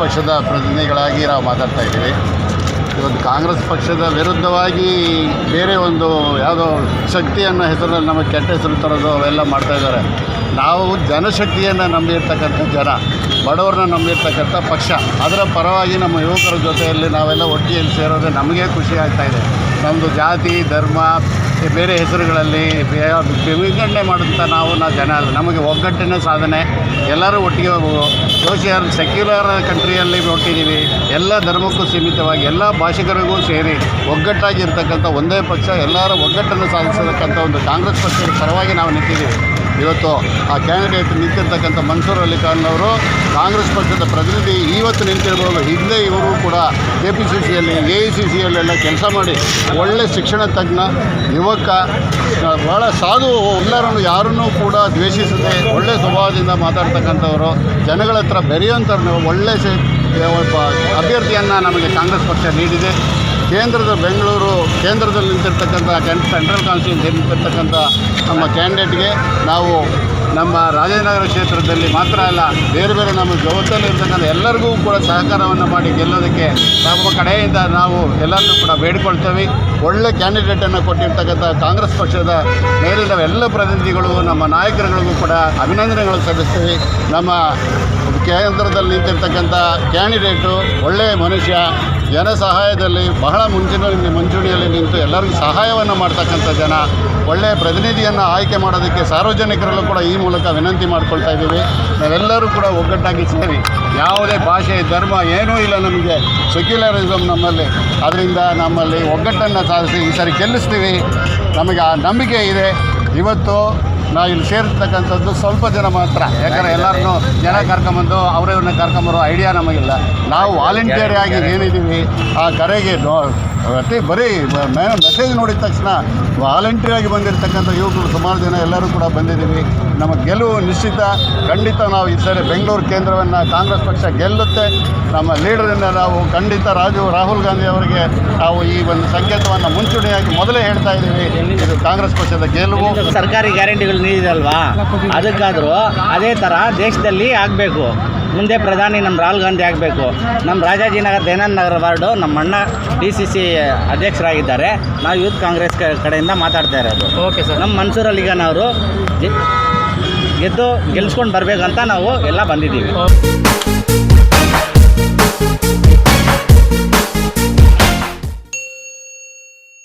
ಪಕ್ಷದ ಪ್ರತಿನಿಧಿಗಳಾಗಿ ನಾವು ಮಾತಾಡ್ತಾ ಇದ್ದೀವಿ. ಇವತ್ತು ಕಾಂಗ್ರೆಸ್ ಪಕ್ಷದ ವಿರುದ್ಧವಾಗಿ ಬೇರೆ ಒಂದು ಯಾವುದೋ ಶಕ್ತಿಯನ್ನು ಹೆಸರಲ್ಲಿ ನಮಗೆ ಕೆಟ್ಟ ಹೆಸರು ತರೋದು ಅವೆಲ್ಲ ಮಾಡ್ತಾ ಇದ್ದಾರೆ. ನಾವು ಜನಶಕ್ತಿಯನ್ನು ನಂಬಿರ್ತಕ್ಕಂಥ ಜನ, ಬಡವ್ರನ್ನ ನಂಬಿರ್ತಕ್ಕಂಥ ಪಕ್ಷ, ಅದರ ಪರವಾಗಿ ನಮ್ಮ ಯುವಕರ ಜೊತೆಯಲ್ಲಿ ನಾವೆಲ್ಲ ಒಟ್ಟಿಗೆ ಸೇರೋದು ನಮಗೆ ಖುಷಿ ಆಗ್ತಾ ಇದೆ. ನಮ್ಮದು ಜಾತಿ, ಧರ್ಮ, ಬೇರೆ ಹೆಸರುಗಳಲ್ಲಿ ವಿಂಗಡಣೆ ಮಾಡುತ್ತಾ ನಾವು ನಾವು ಜನ ಅಲ್ಲ. ನಮಗೆ ಒಗ್ಗಟ್ಟಿನ ಸಾಧನೆ. ಎಲ್ಲರೂ ಒಟ್ಟಿಗೆ ಸೋಷಿಯಲ್ ಸೆಕ್ಯುಲರ್ ಕಂಟ್ರಿಯಲ್ಲಿ ಹುಟ್ಟಿದ್ದೀವಿ ಎಲ್ಲ ಧರ್ಮಕ್ಕೂ ಸೀಮಿತವಾಗಿ, ಎಲ್ಲ ಭಾಷಿಕರಿಗೂ ಸೇರಿ ಒಗ್ಗಟ್ಟಾಗಿರ್ತಕ್ಕಂಥ ಒಂದೇ ಪಕ್ಷ ಎಲ್ಲರ ಒಗ್ಗಟ್ಟನ್ನು ಸಾಧಿಸತಕ್ಕಂಥ ಒಂದು ಕಾಂಗ್ರೆಸ್ ಪಕ್ಷದ ಪರವಾಗಿ ನಾವು ನಿಂತಿದ್ದೀವಿ. ಇವತ್ತು ಆ ಕ್ಯಾಂಡಿಡೇಟ್ ನಿಂತಿರ್ತಕ್ಕಂಥ ಮನ್ಸೂರ್ ಅಲಿ ಖಾನ್ ಅವರು ಕಾಂಗ್ರೆಸ್ ಪಕ್ಷದ ಪ್ರತಿನಿಧಿ ಇವತ್ತು ನಿಂತಿರ್ಬೋದು. ಹಿಂದೆ ಇವರು ಕೂಡ ಕೆ ಪಿ ಸಿ ಸಿಯಲ್ಲಿ ಎ ಐ ಸಿ ಸಿಯಲ್ಲೆಲ್ಲ ಕೆಲಸ ಮಾಡಿ ಒಳ್ಳೆ ಶಿಕ್ಷಣ ತಜ್ಞ, ಯುವಕ ಭಾಳ ಸಾಧು ಎಲ್ಲರನ್ನು ಯಾರನ್ನೂ ಕೂಡ ದ್ವೇಷಿಸದೆ ಒಳ್ಳೆ ಸ್ವಭಾವದಿಂದ ಮಾತಾಡ್ತಕ್ಕಂಥವರು. ಜನಗಳ ಹತ್ರ ಬೆರೆಯುವಂಥವ್ರನ್ನ ಒಳ್ಳೆ ಅಭ್ಯರ್ಥಿಯನ್ನು ನಮಗೆ ಕಾಂಗ್ರೆಸ್ ಪಕ್ಷ ನೀಡಿದೆ. ಕೇಂದ್ರದ ಬೆಂಗಳೂರು ಕೇಂದ್ರದಲ್ಲಿ ನಿಂತಿರ್ತಕ್ಕಂಥ ಸೆಂಟ್ರಲ್ ಕಾನ್ಸ್ಟಿಟ್ಯೂನ್ಸಿ ನಿಂತಿರ್ತಕ್ಕಂಥ ನಮ್ಮ ಕ್ಯಾಂಡಿಡೇಟ್ಗೆ ನಾವು ನಮ್ಮ ರಾಜೇಂದ್ರನಗರ ಕ್ಷೇತ್ರದಲ್ಲಿ ಮಾತ್ರ ಅಲ್ಲ, ಬೇರೆ ಬೇರೆ ನಮ್ಮ ಜಗತ್ತಲ್ಲಿ ಇರ್ತಕ್ಕಂಥ ಎಲ್ಲರಿಗೂ ಕೂಡ ಸಹಕಾರವನ್ನು ಮಾಡಿ ಗೆಲ್ಲೋದಕ್ಕೆ ನಮ್ಮ ಕಡೆಯಿಂದ ನಾವು ಎಲ್ಲರನ್ನೂ ಕೂಡ ಬೇಡಿಕೊಳ್ತೇವೆ. ಒಳ್ಳೆ ಕ್ಯಾಂಡಿಡೇಟನ್ನು ಕೊಟ್ಟಿರ್ತಕ್ಕಂಥ ಕಾಂಗ್ರೆಸ್ ಪಕ್ಷದ ಮೇಲಿನ ಎಲ್ಲ ಪ್ರತಿನಿಧಿಗಳು, ನಮ್ಮ ನಾಯಕರುಗಳಿಗೂ ಕೂಡ ಅಭಿನಂದನೆಗಳು ಸಲ್ಲಿಸ್ತೀವಿ. ನಮ್ಮ ಕೇಂದ್ರದಲ್ಲಿ ನಿಂತಿರ್ತಕ್ಕಂಥ ಕ್ಯಾಂಡಿಡೇಟು ಒಳ್ಳೆಯ ಮನುಷ್ಯ ಜನ ಸಹಾಯದಲ್ಲಿ ಬಹಳ ಮುಂಚಿನ ಮುಂಚೂಣಿಯಲ್ಲಿ ನಿಂತು ಎಲ್ಲರಿಗೂ ಸಹಾಯವನ್ನು ಮಾಡ್ತಕ್ಕಂಥ ಜನ, ಒಳ್ಳೆಯ ಪ್ರತಿನಿಧಿಯನ್ನು ಆಯ್ಕೆ ಮಾಡೋದಕ್ಕೆ ಸಾರ್ವಜನಿಕರಲ್ಲೂ ಕೂಡ ಈ ಮೂಲಕ ವಿನಂತಿ ಮಾಡ್ಕೊಳ್ತಾ ಇದ್ದೀವಿ. ನಾವೆಲ್ಲರೂ ಕೂಡ ಒಗ್ಗಟ್ಟಾಗಿ ಸೇರಿ, ಯಾವುದೇ ಭಾಷೆ, ಧರ್ಮ ಏನೂ ಇಲ್ಲ ನಮಗೆ. ಸೆಕ್ಯುಲರಿಸಮ್ ನಮ್ಮಲ್ಲಿ. ಅದರಿಂದ ನಮ್ಮಲ್ಲಿ ಒಗ್ಗಟ್ಟನ್ನು ಸಾಧಿಸಿ ಈ ಸರಿ ಗೆಲ್ಲಿಸ್ತೀವಿ. ನಮಗೆ ಆ ನಂಬಿಕೆ ಇದೆ. ಇವತ್ತು ನಾವು ಇಲ್ಲಿ ಸೇರಿರ್ತಕ್ಕಂಥದ್ದು ಸ್ವಲ್ಪ ಜನ ಮಾತ್ರ. ಯಾಕಂದರೆ ಎಲ್ಲರನ್ನೂ ಜನ ಕರ್ಕೊಂಬಂದು ಅವರವ್ರನ್ನ ಕರ್ಕೊಂಬರೋ ಐಡಿಯಾ ನಮಗಿಲ್ಲ. ನಾವು ವಾಲಂಟಿಯರ್ ಆಗಿ ಏನಿದ್ದೀವಿ, ಆ ಕರೆಗೆ ಅಷ್ಟೇ ಬರೀ ಮೆಸೇಜ್ ನೋಡಿದ ತಕ್ಷಣ ವಾಲಂಟಿಯರ್ ಆಗಿ ಬಂದಿರತಕ್ಕಂಥ ಯುವಕರು ಸುಮಾರು ಜನ ಎಲ್ಲರೂ ಕೂಡ ಬಂದಿದ್ದೀವಿ. ನಮ್ಮ ಗೆಲುವು ನಿಶ್ಚಿತ. ಖಂಡಿತ ನಾವು ಈ ಸರಿ ಬೆಂಗಳೂರು ಕೇಂದ್ರವನ್ನು ಕಾಂಗ್ರೆಸ್ ಪಕ್ಷ ಗೆಲ್ಲುತ್ತೆ. ನಮ್ಮ ಲೀಡರಿಂದ ನಾವು ಖಂಡಿತ ರಾಜು ರಾಹುಲ್ ಗಾಂಧಿ ಅವರಿಗೆ ನಾವು ಈ ಒಂದು ಸಂಕೇತವನ್ನು ಮುಂಚೂಣಿಯಾಗಿ ಮೊದಲೇ ಹೇಳ್ತಾ ಇದ್ದೀವಿ. ಇದು ಕಾಂಗ್ರೆಸ್ ಪಕ್ಷದ ಗೆಲುವು. ಸರ್ಕಾರಿ ಗ್ಯಾರಂಟಿಗಳು ನೀಡಿದಲ್ವಾ ಅದಕ್ಕಾದರೂ ಅದೇ ಥರ ದೇಶದಲ್ಲಿ ಆಗಬೇಕು. ಮುಂದೆ ಪ್ರಧಾನಿ ನಮ್ಮ ರಾಹುಲ್ ಗಾಂಧಿ ಆಗಬೇಕು. ನಮ್ಮ ರಾಜಾಜಿನಗರ ದಯಾನಂದ ನಗರ ವಾರ್ಡು ನಮ್ಮ ಅಣ್ಣ ಡಿ ಸಿ ಸಿ ಅಧ್ಯಕ್ಷರಾಗಿದ್ದಾರೆ. ನಾವು ಯೂತ್ ಕಾಂಗ್ರೆಸ್ ಕಡೆಯಿಂದ ಮಾತಾಡ್ತಾ ಇರೋದು. ಓಕೆ ಸರ್ ನಮ್ಮ ಮನ್ಸೂರ್ ಅಲಿಗಾನ್ ಅವರು ಗೆದ್ದು ಗೆಲ್ಲಿಸ್ಕೊಂಡು ಬರಬೇಕಂತ ನಾವು ಎಲ್ಲ ಬಂದಿದ್ದೀವಿ.